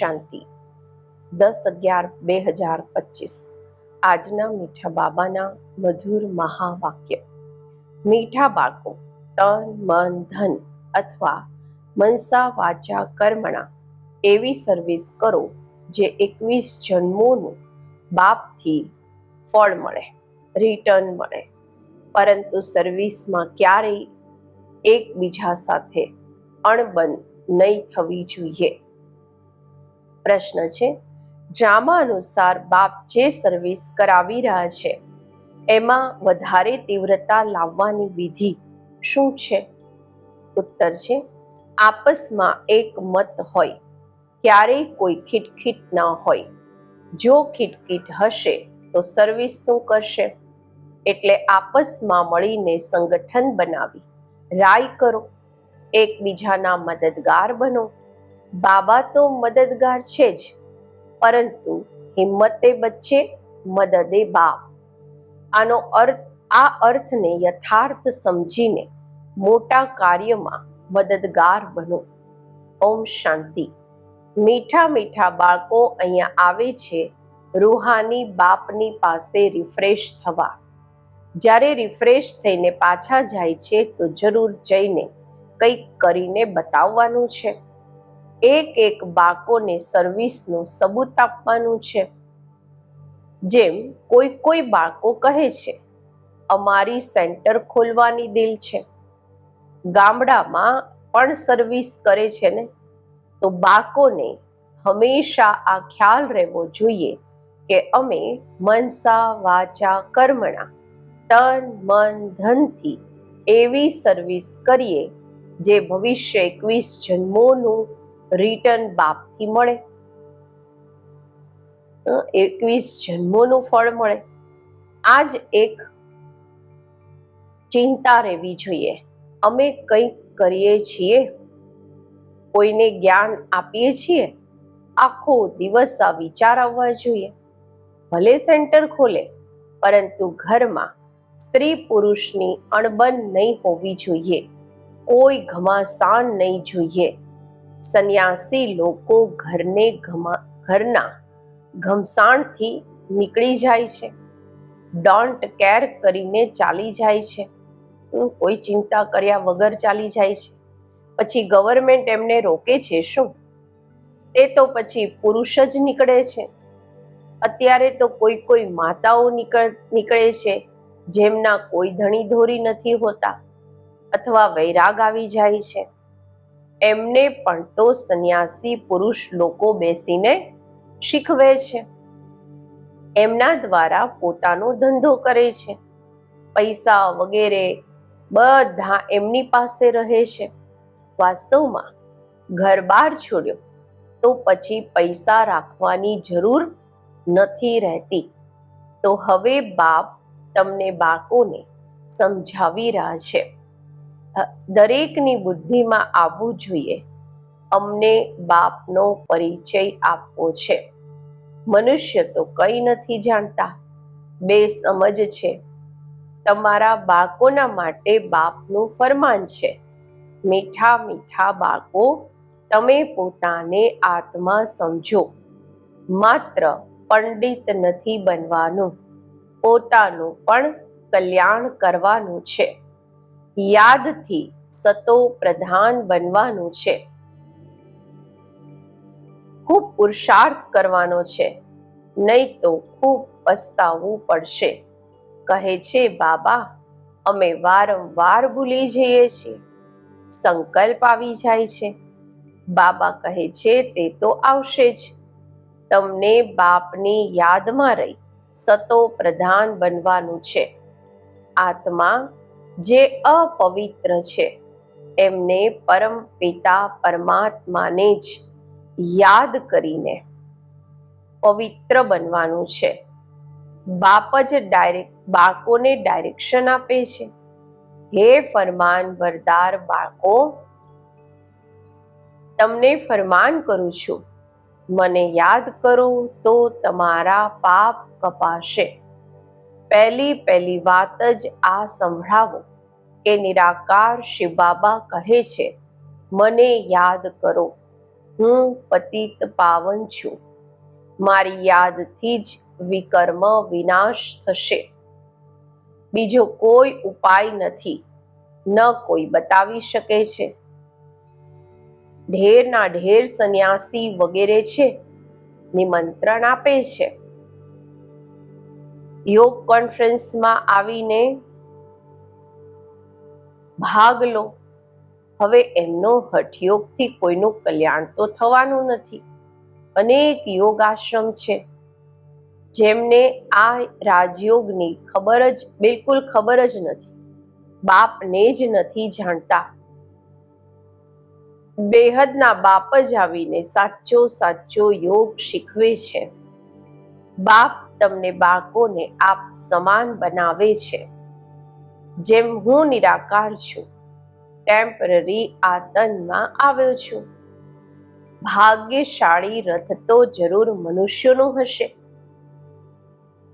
શાંતિ. દસ અગિયાર બે હજાર પચીસ. આજના મીઠા બાબાના મધુર મહાવાક્ય. મીઠા બાળકો, તન, મન, ધન અથવા મનસા વાચા કર્મણા એવી સર્વિસ કરો જે એકવીસ જન્મોનું બાપથી ફળ મળે, રિટર્ન મળે. પરંતુ સર્વિસમાં ક્યારેય એકબીજા સાથે અણબન નહીં થવી જોઈએ. પ્રશ્ન છે. ડ્રામા અનુસાર બાપ જે સર્વિસ કરાવી રહ્યા છે, એમાં વધારે તીવ્રતા લાવવાની વિધિ શું છે? ઉત્તર છે, આપસમાં એક મત હોય, ક્યારેય કોઈ ખીટખીટ ન હોય. જો ખીટખીટ હશે, તો સર્વિસ શું કરશે? એટલે આપસમાં મળીને સંગઠન બનાવી. રાય કરો. એકબીજાના મદદગાર બનો. બાબા તો મદદગાર છે જ, પરંતુ હિંમતે બચ્ચે મદદે બાપ. આનો અર્થ, આ અર્થને યથાર્થ સમજીને મોટા કાર્યમાં મદદગાર બનો. ઓમ શાંતિ. મીઠા મીઠા બાળકો અહીંયા આવે છે, રૂહાની બાપની પાસે રિફ્રેશ થવા. જ્યારે રિફ્રેશ થઈને પાછા જાય છે, તો જરૂર જઈને કંઈક કરીને બતાવવાનું છે. એક એક બાળકોને સર્વિસનો સબૂત આપવાનું છે. જેમ કોઈ કોઈ બાળકો કહે છે, અમારી સેન્ટર ખોલવાની દિલ છે. ગામડામાં પણ સર્વિસ કરે છે ને? તો બાળકોને હંમેશા આ ખ્યાલ રહેવો જોઈએ કે અમે મનસા વાચા કર્મણા, તન, મન, ધનથી એવી સર્વિસ કરીએ, જે ભવિષ્ય એકવીસ જન્મોનું રિટર્ન બાપથી મળે. એકવીસ જન્મોનું ફળ મળે. આ જ એક ચિંતા રહેવી જોઈએ. અમે કંઈક કરીએ છીએ. કોઈને જ્ઞાન આપીએ છીએ. આખો દિવસ આ વિચાર આવવા જોઈએ. ભલે સેન્ટર ખોલે, પરંતુ ઘરમાં સ્ત્રી પુરુષની અણબન નહીં હોવી જોઈએ. કોઈ ઘમાસાન નહીં જોઈએ. સંન્યાસી લોકો ઘરને ઘમા, ઘરના ઘમસાણથી નીકળી જાય છે. ડોન્ટ કેર કરીને ચાલી જાય છે. કોઈ ચિંતા કર્યા વગર ચાલી જાય છે. પછી ગવર્મેન્ટ એમને રોકે છે શું? તે તો પછી પુરુષ જ નીકળે છે. અત્યારે તો કોઈ કોઈ માતાઓ નીકળ, નીકળે છે જેમના કોઈ ધણી ધોરી નથી હોતા. અથવા વૈરાગ આવી જાય છે. એમને પણ તો સંન્યાસી પુરુષ લોકો બેસીને શીખવે છે. એમના દ્વારા પોતાનો ધંધો કરે છે. પૈસા વગેરે બધા એમની પાસે રહે છે. વાસ્તવમાં ઘર બહાર છોડ્યો તો પછી પૈસા રાખવાની જરૂર નથી રહેતી. તો હવે બાપ તમને બાળકોને સમજાવી રહ્યા છે. દરેકની બુદ્ધિમાં આવવું જોઈએ. અમને બાપનો પરિચય આપવો છે. મનુષ્ય તો કંઈ નથી જાણતા. બે સમજ છે. તમારા બાળકોના માટે બાપનું ફરમાન છે. મીઠા મીઠા બાળકો, તમે પોતાને આત્મા સમજો. માત્ર પંડિત નથી બનવાનું. પોતાનું પણ કલ્યાણ કરવાનું છે. યાદથી સતો પ્રધાન બનવાનું છે. ખૂબ પુરુષાર્થ કરવાનો છે. નહીં તો ખૂબ પસ્તાવવું પડશે. કહે છે, બાબા, અમે વારંવાર ભૂલી જઈએ છીએ. સંકલ્પ આવી જાય છે. બાબા કહે છે, તે તો આવશે જ. તમને બાપની યાદમાં રહી સતો પ્રધાન બનવાનું છે. આત્મા જે અપવિત્ર છે. એમને પરમ પિતા પરમાત્માને જ યાદ કરીને પવિત્ર બનવાનું છે. બાપ જ ડાયરેક્ટ બાળકોને ડાયરેક્શન આપે છે. હે ફરમાન વરદાર બાળકો, તમને ફરમાન કરું છું. મને યાદ કરો તો તમારા પાપ કપાશે. પહેલી પહેલી વાત જ આ સંભળાવો કે નિરાકાર શિવ બાબા કહે છે, મને યાદ કરો, હું પતિત પાવન છું. મારી યાદથી જ વિકર્મ વિનાશ થશે. બીજો કોઈ ઉપાય નથી, ન કોઈ બતાવી શકે છે. ઢેરના ઢેર સંન્યાસી વગેરે છે, નિમંત્રણ આપે છે. યોગ કોન્ફરન્સમાં આવીને ભાગ લો. હવે એમનો હઠયોગથી કોઈનું કલ્યાણ તો થવાનું નથી. અનેક યોગ છે, જેમને આ રાજયોગની ખબર જ, બિલકુલ ખબર જ નથી. બાપને જ નથી જાણતા. બેહદના બાપ જ આવીને સાચો સાચો યોગ શીખવે છે. બાપ તમને બાળકોને આપ સમાન બનાવે છે. જેમ હું નિરાકાર છું ટેમ્પરરી આ આવ્યો છું. ભાગ્યશાળી રથ તો જરૂર મનુષ્યનો હશે.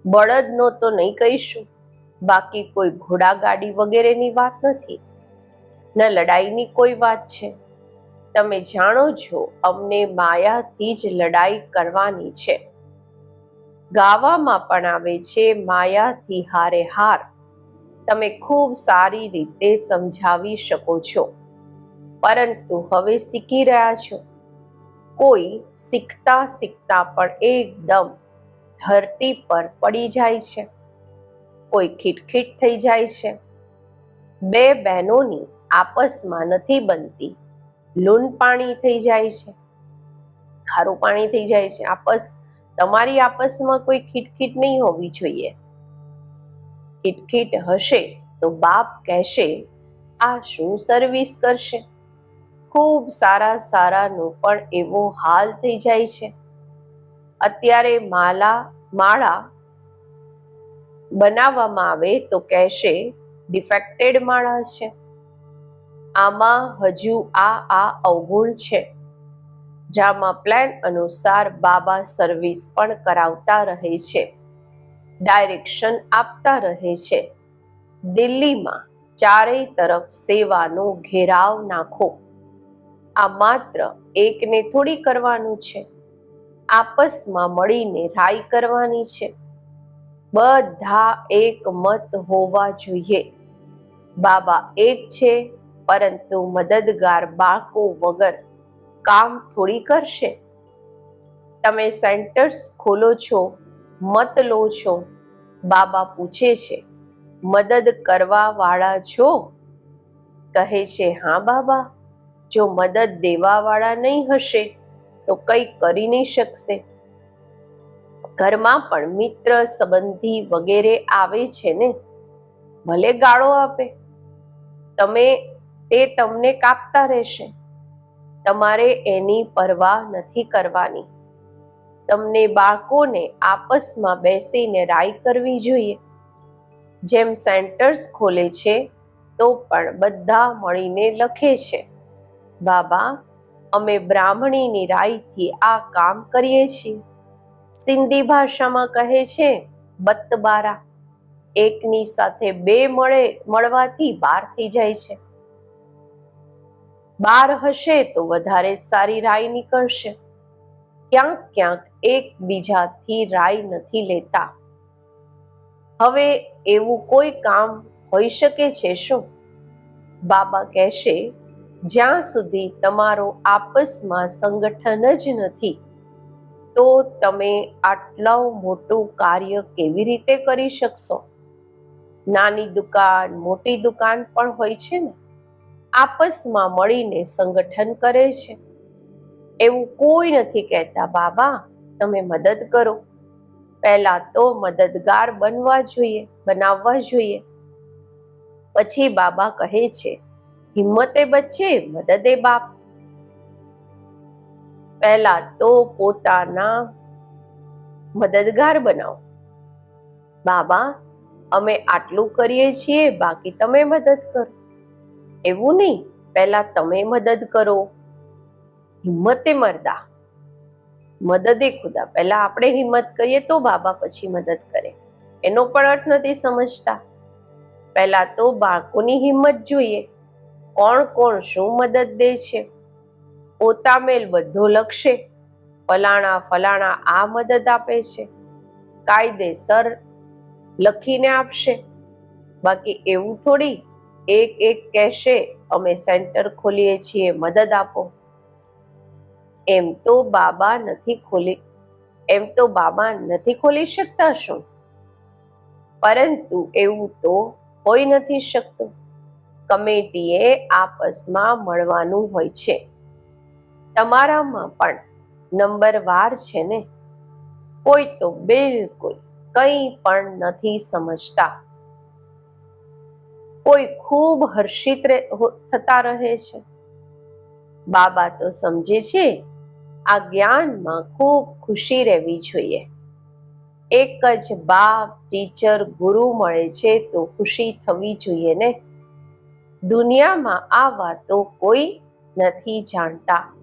બળદનો તો નહીં કહીશું, બાકી કોઈ ઘોડાગાડી વગેરેની વાત નથી. ન લડાઈની કોઈ વાત છે. તમે જાણો છો અમને માયાથી જ લડાઈ કરવાની છે. ગાવામાં પણ આવે છે, માયાથી હારે હાર. તમે ખૂબ સારી રીતે સમજાવી શકો છો. પરંતુ હવે શીખી રહ્યા છો. કોઈ શીખતા શીખતા પણ એકદમ ધરતી પર પડી જાય છે. કોઈ ખીટખીટ થઈ જાય છે. બે બહેનોની આપસમાં નથી બનતી. લૂન પાણી થઈ જાય છે. ખારું પાણી થઈ જાય છે. આપસ તમારી આપસમાં કોઈ ખીટખીટ નહીં હોવી જોઈએ. ખીટખીટ હશે તો બાપ કહેશે, આ શું સર્વિસ કરશે? ખૂબ સારા સારાનો પણ એવો હાલ થઈ જાય છે. અત્યારે માલા, માળા બનાવવામાં આવે તો કહેશે ડિફેક્ટેડ માળા છે. આમાં હજુ આ આ અવગુણ છે. જામાં પ્લાન અનુસાર બાબા સર્વિસ પણ કરાવતા રહે છે. ડાયરેક્શન આપતા રહે છે. દિલ્હીમાં ચારેય તરફ સેવાનો ઘેરાવ નાખો. આ માત્ર એકને થોડી કરવાનું છે. આપસમાં મળીને રાય કરવાની છે. બધા એક મત હોવા જોઈએ. બાબા એક છે, પરંતુ મદદગાર બાળકો વગર કામ થોડી કરશે. તમે સેન્ટર્સ ખોલો છો, મત લો છો, બાબા પૂછે છે, મદદ કરવા વાળા છો? કહે છે, હા, બાબા, જો મદદ દેવા વાળા નહીં હશે, તો કંઈ કરી નહીં શકશે. ઘરમાં પણ મિત્ર સંબંધી વગેરે આવે છે ને, ભલે ગાળો આપે. તમે, તે તમને કાપતા રહેશે. તમારે એની પરવા નથી કરવાની. તમને બાળકોને આપસમાં બેસીને રાય કરવી જોઈએ. જેમ સેન્ટર્સ ખોલે છે, તો પણ બધા મળીને લખે છે. બાબા, અમે બ્રાહ્મણીની રાયથી આ કામ કરીએ છીએ. સિંધી ભાષામાં કહે છે બતબારા એકની સાથે બે મળે, મળવાથી બાર થઈ જાય છે. બાર હશે તો વધારે સારી રાય નીકળશે. ક્યાંક ક્યાંક એકબીજાથી રાય નથી લેતા. હવે એવું કોઈ કામ હોઈ શકે છે શું? બાબા કહેશે, જ્યાં સુધી તમારો આપસમાં સંગઠન જ નથી, તો તમે આટલું મોટું કાર્ય કેવી રીતે કરી શકશો? નાની દુકાન, મોટી દુકાન પણ હોય છે ને? આપસમાં મળીને સંગઠન કરે છે. એવું કોઈ નથી કહેતા, બાબા, તમે મદદ કરો. પહેલા તો મદદગાર બનવા જોઈએ, બનાવવા જોઈએ. પછી બાબા કહે છે, હિંમતે બચ્ચે મદદે બાપ. પહેલા તો પોતાના મદદગાર બનાવો. બાબા, અમે આટલું કરીએ છીએ, બાકી તમે મદદ કરો. એવું નહીં. પહેલા તમે મદદ કરો. હિંમતે મરદા. મદદે ખુદા. પહેલા આપણે હિંમત કરીએ તો બાબા પછી મદદ કરે. એનો પણ અર્થ નથી સમજતા. પહેલા તો બાળકોની હિંમત જોઈએ. કોણ કોણ શું મદદ દે છે? પોતામેલ બધો લખશે. ફલાણા ફલાણા આ મદદ આપે છે. કાયદેસર લખીને આપશે. બાકી એવું થોડી એક એક કહેશે, અમે સેન્ટર ખોલીએ છીએ, મદદ આપો. એમ તો બાબા નથી ખોલી, એમ તો બાબા નથી ખોલી શકતા શું? પરંતુ એવું તો હોઈ નથી શકતું. કમિટીએ આપસમાં મળવાનું હોય છે. તમારામાં પણ નંબર વાર છે ને? કોઈ તો બિલકુલ કંઈ પણ નથી સમજતા. કોઈ ખૂબ હર્ષિત થતા રહે છે. બાબા તો સમજે છે, આ જ્ઞાનમાં ખૂબ ખુશી રહેવી જોઈએ. એક જ બાપ, ટીચર, ગુરુ મળે છે તો ખુશી થવી જોઈએ ને? દુનિયામાં આ વાતો કોઈ નથી જાણતા.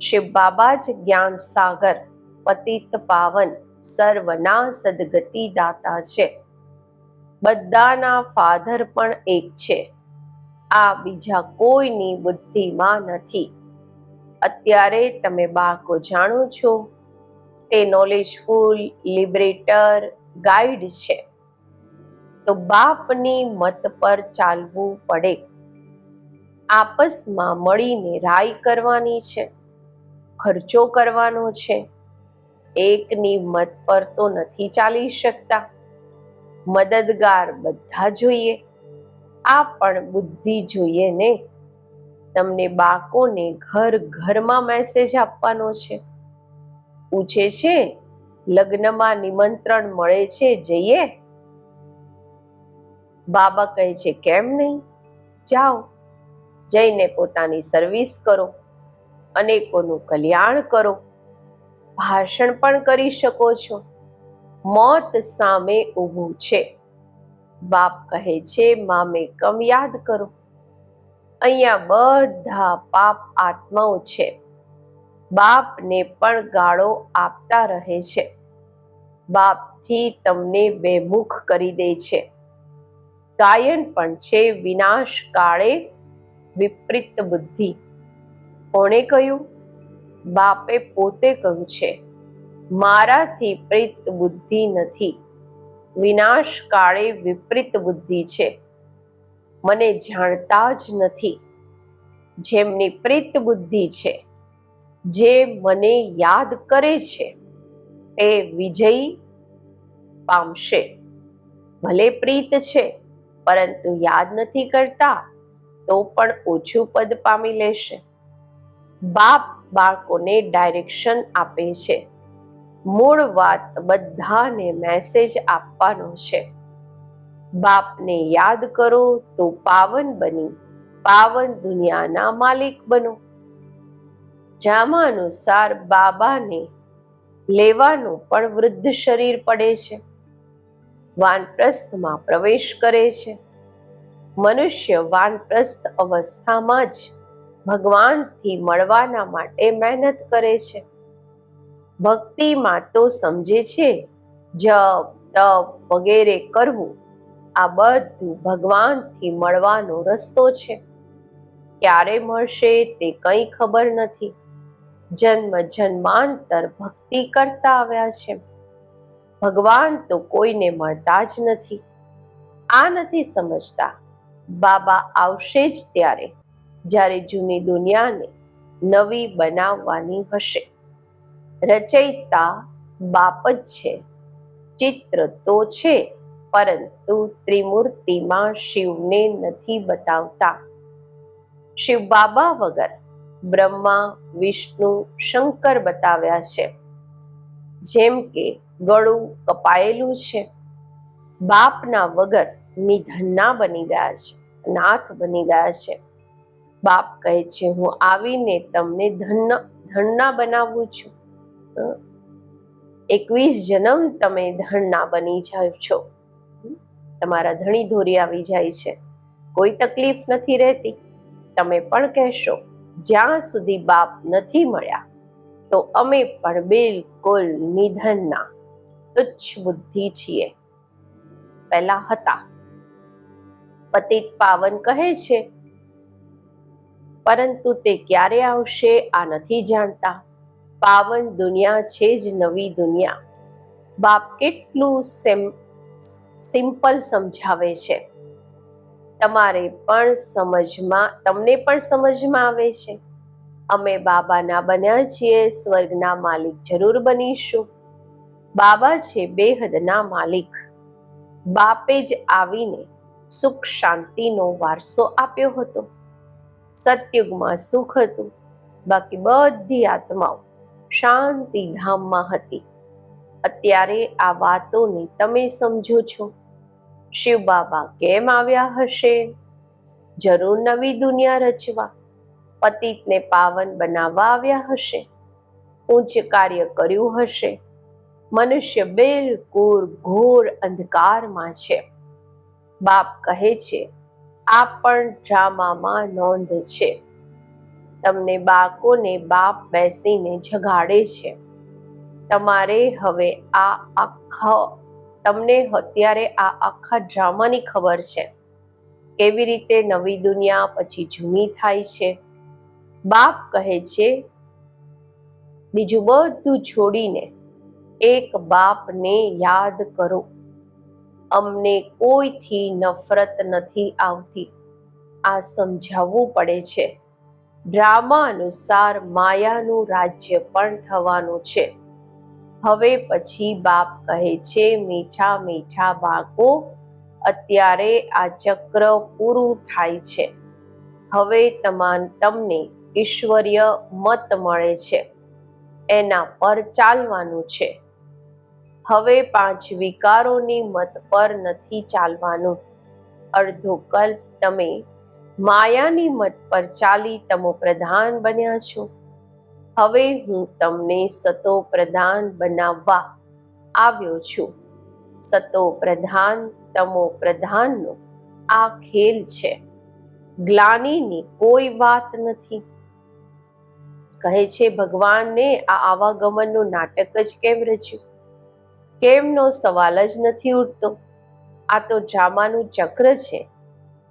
શિવ બાબા જ જ્ઞાન સાગર, પતિત પાવન, સર્વના સદગતિ દાતા છે. બધાના ફાધર પણ એક છે. આ બીજા કોઈની બુદ્ધિમાં નથી. અત્યારે તમે બાળકો જાણો છો, તે નોલેજફુલ લિબરેટર ગાઈડ છે. તો બાપની મત પર ચાલવું પડે. આપસમાં મળીને રાય કરવાની છે, ખર્ચો કરવાનો છે. એકની મત પર તો નથી ચાલી શકતા. મદદગાર બધા જોઈએ. આ પણ બુદ્ધિ જોઈએ ને? તમને બાકોને ઘર ઘરમાં મેસેજ આપવાનો છે. પૂછે છે, લગ્નમાં નિમંત્રણ મળે છે, જઈએ? બાબા કહે છે, કેમ નહીં? જાઓ, જઈને પોતાની સર્વિસ કરો, અનેકોનું કલ્યાણ કરો. ભાષણ પણ કરી શકો છો. મોત સામે ઊભું છે. બાપ કહે છે, મામે કમ યાદ કરો. અહીંયા બધા પાપ આત્માઓ છે. બાપને પણ ગાળો આપતા રહે છે. બાપથી તમને બેમુખ કરી દે છે. ગાયન પણ છે વિનાશ કાળે વિપરીત બુદ્ધિ. કોણે કહ્યું? બાપે પોતે કહ્યું છે મારાથી પ્રીત બુદ્ધિ નથી. વિનાશ કાળે વિપરીત બુદ્ધિ છે. મને જાણતા જ નથી જેમની પ્રીત બુદ્ધિ છે. જે મને યાદ કરે છે તે વિજય પામશે. ભલે પ્રીત છે, પરંતુ યાદ નથી કરતા તો પણ ઓછું પદ પામી લેશે. બાપ બાળકોને ડાયરેક્શન આપે છે. મૂળ વાત બધાને મેસેજ આપવાનો છે. બાપને યાદ કરો, તો પાવન બની. પાવન દુનિયાના માલિક બનો. જામા અનુસાર બાબાને લેવાનું પણ વૃદ્ધ શરીર પડે છે. વાનપ્રસ્થમાં પ્રવેશ કરે છે. મનુષ્ય વાનપ્રસ્થ અવસ્થામાં જ ભગવાનથી મળવાના માટે મહેનત કરે છે. ભક્તિમાં તો સમજે છે જપ તપ વગેરે કરવું, આ બધું ભગવાનથી મળવાનો રસ્તો છે. ક્યારે મળશે તે કંઈ ખબર નથી. જન્મ જન્માંતર ભક્તિ કરતા આવ્યા છે. ભગવાન તો કોઈને મળતા જ નથી. આ નથી સમજતા. બાબા આવશે જ ત્યારે, જ્યારે જૂની દુનિયાને નવી બનાવવાની હશે. રચયિતા બાપ જ છે. ચિત્ર તો છે, પરંતુ ત્રિમૂર્તિમાં શિવને નથી બતાવતા. શિવ બાબા વગર બ્રહ્મા, વિષ્ણુ, શંકર બતાવ્યા છે. જેમ કે ગળું કપાયેલું છે. બાપના વગર નિધનના બની ગયા છે નાથ બની ગયા છે. બાપ કહે છે, હું આવીને તમને ધન, ધનના બનાવું છું. એકવીસ જન્મ તમે ધણના બની જાવ છો. તમારા ધણી ધોરી આવી જાય છે. કોઈ તકલીફ નથી રહેતી. તમે પણ કહેશો, જ્યાં સુધી બાપ નથી મળ્યા, તો અમે પણ બિલકુલ નિધનના તુચ્છ બુદ્ધિ છીએ. પહેલા હતા. પતિત પાવન કહે છે, પરંતુ તે ક્યારે આવશે આ નથી જાણતા. પાવન દુનિયા છે જ નવી દુનિયા. બાપ કેટલું સેમ, સિમ્પલ સમજાવે છે. તમારે પણ સમજમાં, તમને પણ સમજમાં આવે છે. અમે બાબાના બન્યા છીએ, સ્વર્ગના માલિક જરૂર બનીશું. બાબા છે બેહદના માલિક. બાપે જ આવીને સુખ શાંતિનો વારસો આપ્યો હતો. સતયુગમાં સુખ હતું. બાકી બધી આત્માઓ શાંતિ ધામમાં હતી. અત્યારે આ વાતોને તમે સમજો છો. શિવ બાબા કેમ આવ્યા હશે? જરૂર નવી દુનિયા રચવા. પતિતને પાવન બનાવવા આવ્યા હશે. ઉચ્ચ કાર્ય કર્યું હશે. મનુષ્ય બિલકુલ ઘોર અંધકારમાં છે. બાપ કહે છે આ પણ ડ્રામામાં નોંધ છે. તમને બાકોને બાપ બેસીને જગાડે છે. તમારે હવે આ આખા, તમને અત્યારે આ આખા ડ્રામાની ખબર છે. કેવી રીતે નવી દુનિયા પછી જૂની થાય છે. બાપ કહે છે, બીજું બધું છોડીને એક બાપને યાદ કરો. અમને કોઈથી નફરત નથી આવતી. આ સમજાવવું પડે છે. ડ્રામા અનુસાર માયાનું રાજ્ય પણ થવાનું છે. હવે પછી બાપ કહે છે, મીઠા મીઠા બાળકો, અત્યારે આ ચક્ર પૂરું થાય છે. હવે તમાન તમને ઈશ્વરીય મત મળે છે. એના પર ચાલવાનું છે. હવે પાંચ વિકારોની મત પર નથી ચાલવાનું. અડધો કલ્પ તમે માયાની મત પર ચાલી તમો પ્રધાન બન્યા છો. હવે હું તમને સતો પ્રધાન બનાવવા આવ્યો છું. સતો પ્રધાન તમો પ્રધાનનો આ ખેલ છે. ગ્લાનીની કોઈ વાત નથી. કહે છે, ભગવાનને આ આવાગમનનું નાટક જ કેમ રચ્યું? કેમનો સવાલ જ નથી ઉઠતો? આ તો ડ્રામાનું ચક્ર છે.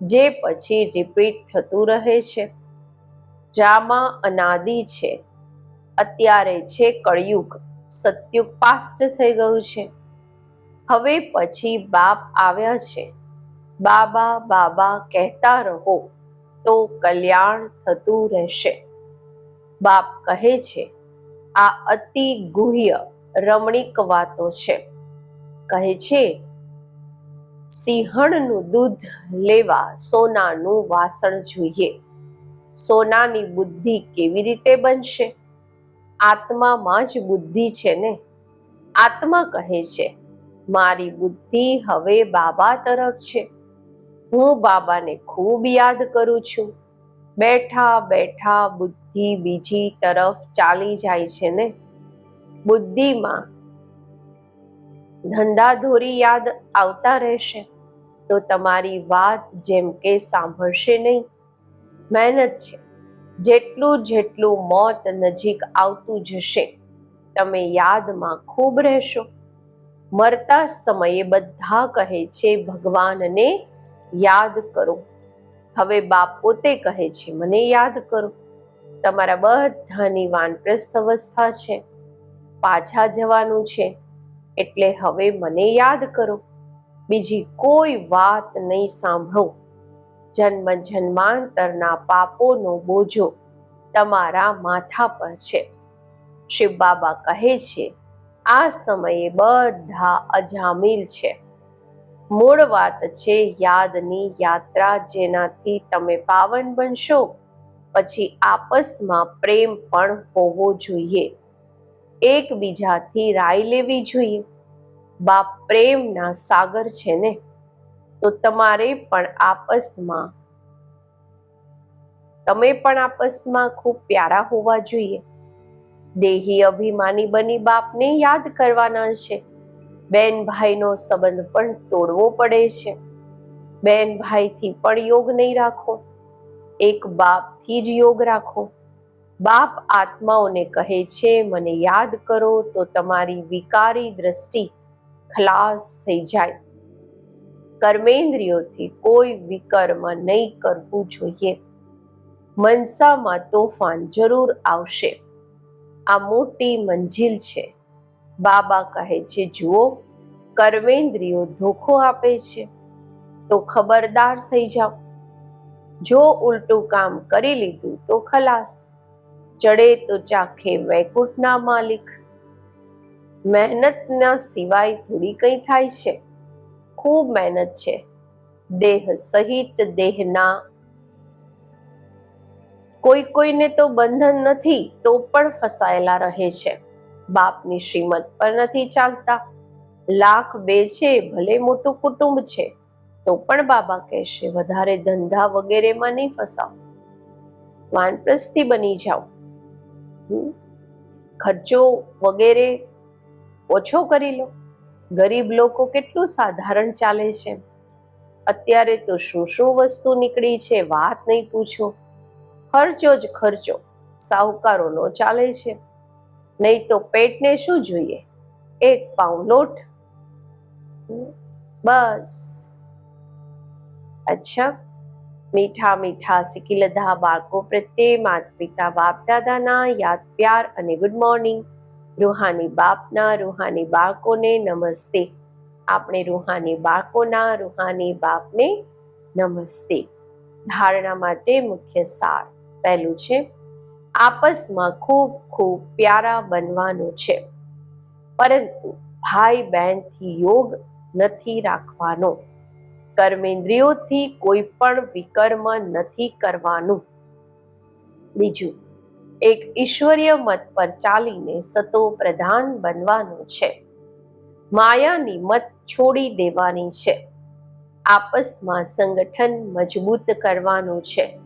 જે પછી રિપીટ થતું રહે છે. ડ્રામા અનાદિ છે. અત્યારે છે કળયુગ સત્યુગ પાસ્ટ થઈ ગયું છે. હવે પછી બાપ આવ્યા છે. બાબા બાબા કહેતા રહો તો કલ્યાણ થતું રહેશે. બાપ કહે છે, આ અતિ ગુહ્ય રમણીક વાતો છે. કહે છે સિંહણનું દૂધ લેવા સોનાનું વાસણ જોઈએ. સોનાની બુદ્ધિ કેવી રીતે બનશે? આત્મામાં જ બુદ્ધિ છે ને? આત્મા કહે છે, મારી બુદ્ધિ હવે બાબા તરફ છે. હું બાબાને ખૂબ યાદ કરું છું. બેઠા બેઠા બુદ્ધિ બીજી તરફ ચાલી જાય છે ને? બુદ્ધિમાં ધંધાધોરી યાદ આવતા રહેશે. તો તમારી વાત જેમ કે સાંભળશે નહીં. મહેનત છે. જેટલું જેટલું મોત નજીક આવતું જશે, તમે યાદમાં ખૂબ રહેશો. મરતા સમયે બધા કહે છે, ભગવાનને યાદ કરો. હવે બાપ પોતે કહે છે, મને યાદ કરો. તમારા બધાની વાનપ્રસ્થ અવસ્થા છે. પાછા જવાનું છે. એટલે હવે મને યાદ કરો, બીજી કોઈ વાત નહીં સાંભળો. જન્મ જન્માંતરના પાપોનો બોજો તમારા માથા પર છે. શિવ બાબા કહે છે, આ સમયે બધા અજામિલ છે. મૂળ વાત છે યાદની યાત્રા જેનાથી તમે પાવન બનશો. પછી આપસમાં પ્રેમ પણ હોવો જોઈએ. એકબીજાથી રાય લેવી જોઈએ. બાપ પ્રેમના સાગર છે ને, તો તમારે પણ આપસમાં, તમે પણ આપસમાં ખૂબ પ્યારા હોવા જોઈએ. દેહી અભિમાની બની બાપને યાદ કરવાના છે. બેન ભાઈનો સંબંધ પણ તોડવો પડે છે. બેન ભાઈથી પણ યોગ નહીં રાખો. એક બાપથી જ યોગ રાખો. બાપ આત્માઓને કહે છે, મને યાદ કરો તો તમારી વિકારી દ્રષ્ટિ ખલાસ થઈ જાય. કર્મેન્દ્રિયોથી કોઈ વિકર્મ નહીં કરવું જોઈએ. મનસામાં તોફાન જરૂર આવશે. આ મોટી મંજિલ છે. બાબા કહે છે, જુઓ, કર્મેન્દ્રિયો ધોખો આપે છે. તો ખબરદાર થઈ જાઓ. જો ઉલટું કામ કરી લીધું તો ખલાસ. ચડે તો ચાખે વૈકુંઠના માલિક. મહેનતના સિવાય થોડી કંઈ થાય છે. ખૂબ મહેનત છે. દેહ સહિત દેહના. કોઈ કોઈને તો બંધન નથી, તો પણ ફસાયેલા રહે છે. બાપની શ્રીમત પર નથી ચાલતા. લાખ બે છે, ભલે મોટું કુટુંબ છે, તો પણ બાબા કહેશે, વધારે ધંધા વગેરેમાં નહીં ફસાવ. વાનપ્રસ્થી બની જાઓ? ખર્ચો વગેરે ઓછો કરી લો. ગરીબ લોકો કેટલું સાધારણ ચાલે છે? અત્યારે તો શું શું વસ્તુ નીકળી છે વાત નહીં પૂછો. ખર્ચો જ ખર્ચો સાહુકારોનો ચાલે છે. નહીં તો પેટને શું જોઈએ? એક પાઉં લોટ. બસ. અચ્છા. મીઠા મીઠા સિકિલધા બાળકો પ્રત્યે માતા પિતા બાપ દાદાના યાદ પ્યાર અને ગુડ મોર્નિંગ રૂહાની બાપના, રૂહાની બાળકોને નમસ્તે. આપણે રૂહાની બાળકોના, રૂહાની બાપને નમસ્તે. ધારણા માટે મુખ્ય સાર પહેલું છે, આપસમાં ખૂબ ખૂબ પ્યારા બનવાનું છે. પરંતુ ભાઈ બહેનથી યોગ નથી રાખવાનો. કર્મેન્દ્રિયોથી કોઈ પણ વિકર્મ નથી કરવાનું. બીજું, એક ઈશ્વરીય મત પર ચાલીને સતો પ્રધાન બનવાનું છે. માયાની મત છોડી દેવાની છે. આપસમાં સંગઠન મજબૂત કરવાનું છે.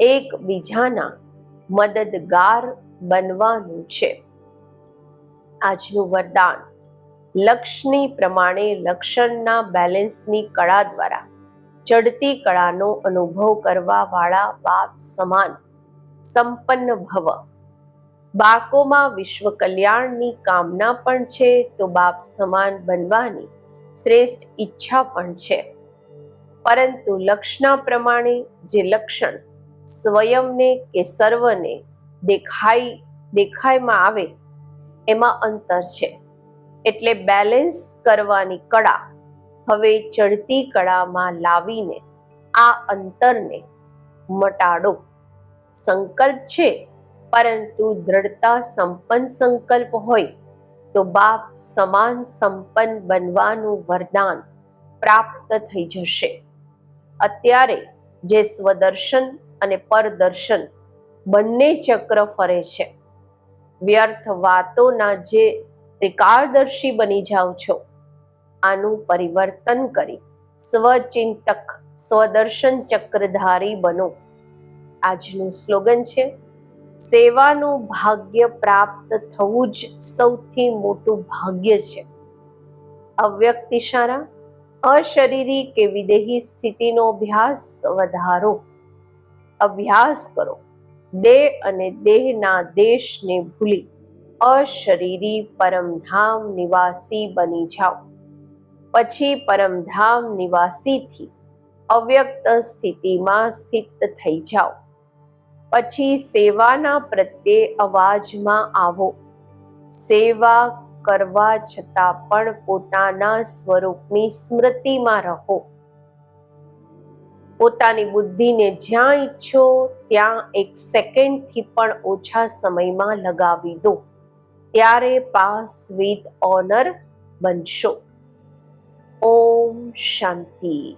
એકબીજાના મદદગાર બનવાનું છે. આજનું વરદાન. લક્ષની પ્રમાણે લક્ષણના બેલેન્સની કળા દ્વારા ચડતી કળાનો અનુભવ કરવા વાળા બાપ સમાન, સંપન્ન ભવ. બાળકોમાં વિશ્વ કલ્યાણની કામના પણ છે તો બાપ સમાન બનવાની શ્રેષ્ઠ ઈચ્છા પણ છે. પરંતુ લક્ષના પ્રમાણે જે લક્ષણ સ્વયંને કે સર્વને દેખાય દેખાયમાં આવે, એમાં અંતર છે. એટલે બેલેન્સ કરવાની કળા હવે ચડતી કળામાં લાવીને આ અંતરને મટાડો. સંકલ્પ છે, પરંતુ દ્રઢતા સંપન્ન સંકલ્પ હોય તો બાપ સમાન સંપન્ન બનવાનું વરદાન પ્રાપ્ત થઈ જશે. અત્યારે જે સ્વદર્શન અને પરદર્શન બંને ચક્ર ફરે છે. વ્યર્થ વાતોના જે ત્રિકાળદર્શી બની જાઓ છો. આનું પરિવર્તન કરી સ્વચિંતક, સ્વદર્શન ચક્રધારી બનો. આજનું સ્લોગન છે, સેવાનું ભાગ્ય પ્રાપ્ત થવું જ સૌથી મોટું ભાગ્ય છે. અવ્યક્ત ઇશારા અશરીરી કે વિદેહી સ્થિતિનો અભ્યાસ વધારો. અભ્યાસ કરો. દેહ અને દેહના દેશને ભૂલી. અશરીરી પરમધામ નિવાસી બની જાઓ. પછી પરમધામ નિવાસીથી અવ્યક્ત સ્થિતિમાં સ્થિત થઈ જાઓ. પછી સેવાના પ્રત્યે અવાજમાં આવો. સેવા કરવા છતાં પણ પોતાના સ્વરૂપની સ્મૃતિમાં રહો. પોતાની બુદ્ધિને જ્યાં ઈચ્છો ત્યાં એક સેકન્ડથી પણ ઓછા સમયમાં લગાવી દો. ત્યારે પાસ વિથ ઓનર બનશો. ઓમ શાંતિ.